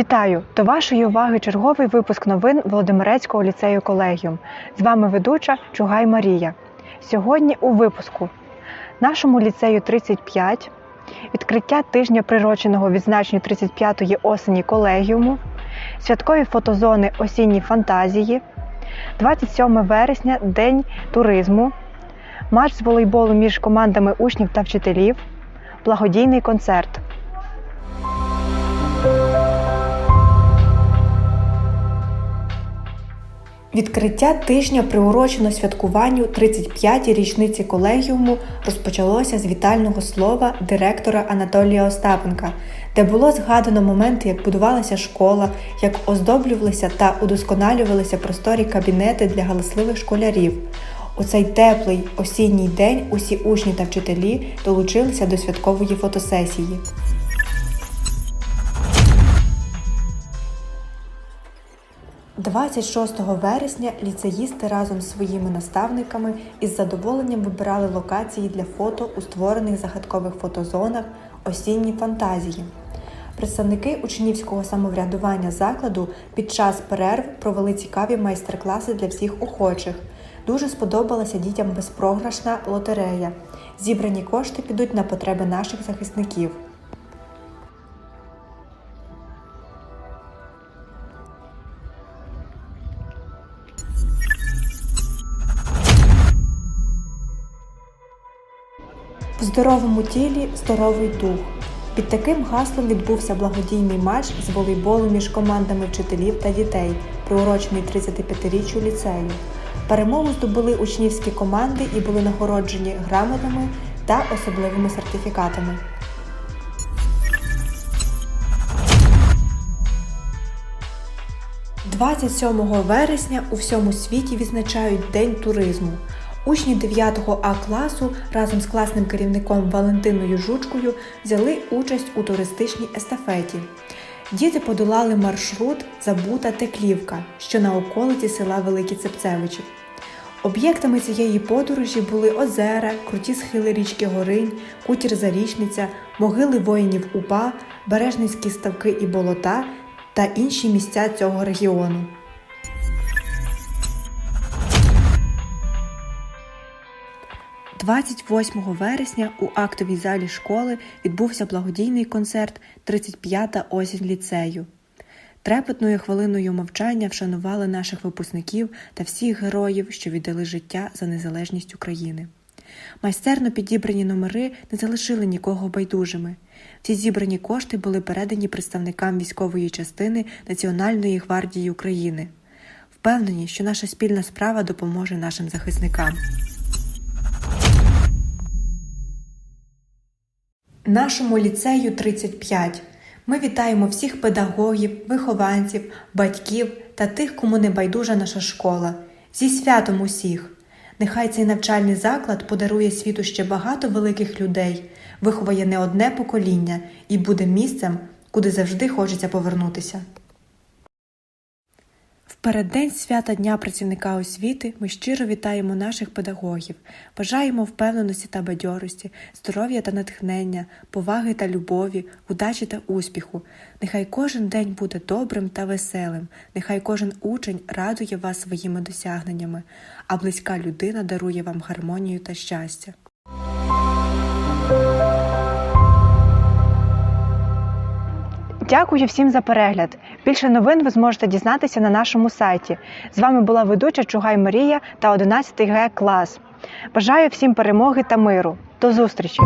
Вітаю! До вашої уваги черговий випуск новин Володимирецького ліцею колегіум. З вами ведуча Чугай Марія. Сьогодні у випуску нашому ліцею 35, відкриття тижня прироченого відзначенню 35-ї осені колегіуму, святкові фотозони осінні фантазії, 27 вересня День туризму, матч з волейболу між командами учнів та вчителів, благодійний концерт. Відкриття тижня, приурочено святкуванню 35-й річниці колегіуму, розпочалося з вітального слова директора Анатолія Остапенка, де було згадано моменти, як будувалася школа, як оздоблювалися та удосконалювалися просторі кабінети для галасливих школярів. У цей теплий осінній день усі учні та вчителі долучилися до святкової фотосесії. – 26 вересня ліцеїсти разом з своїми наставниками із задоволенням вибирали локації для фото у створених загадкових фотозонах осінні фантазії. Представники учнівського самоврядування закладу під час перерв провели цікаві майстер-класи для всіх охочих. Дуже сподобалася дітям безпрограшна лотерея. Зібрані кошти підуть на потреби наших захисників. В здоровому тілі здоровий дух. Під таким гаслом відбувся благодійний матч з волейболу між командами вчителів та дітей, приурочений 35-річчю ліцею. Перемогу здобули учнівські команди і були нагороджені грамотами та особливими сертифікатами. – 27 вересня у всьому світі відзначають День туризму. Учні 9 А класу разом з класним керівником Валентиною Жучкою взяли участь у туристичній естафеті. Діти подолали маршрут Забута Теклівка, що на околиці села Великі Цепцевичі. Об'єктами цієї подорожі були озера, круті схили річки Горинь, кутір Зарічниця, могили воїнів УПА, Бережницькі ставки і болота та інші місця цього регіону. – 28 вересня у актовій залі школи відбувся благодійний концерт «35-та осінь ліцею. Трепетною хвилиною мовчання вшанували наших випускників та всіх героїв, що віддали життя за незалежність України. Майстерно підібрані номери не залишили нікого байдужими. Всі зібрані кошти були передані представникам військової частини Національної гвардії України. Впевнені, що наша спільна справа допоможе нашим захисникам. Нашому ліцею 35. Ми вітаємо всіх педагогів, вихованців, батьків та тих, кому не байдужа наша школа. Зі святом усіх! Нехай цей навчальний заклад подарує світу ще багато великих людей, виховає не одне покоління і буде місцем, куди завжди хочеться повернутися. В переддень свята Дня працівника освіти ми щиро вітаємо наших педагогів, бажаємо впевненості та бадьорості, здоров'я та натхнення, поваги та любові, удачі та успіху. Нехай кожен день буде добрим та веселим, нехай кожен учень радує вас своїми досягненнями, а близька людина дарує вам гармонію та щастя. Дякую всім за перегляд. Більше новин ви зможете дізнатися на нашому сайті. З вами була ведуча Чугай Марія та 11 Г клас. Бажаю всім перемоги та миру. До зустрічі!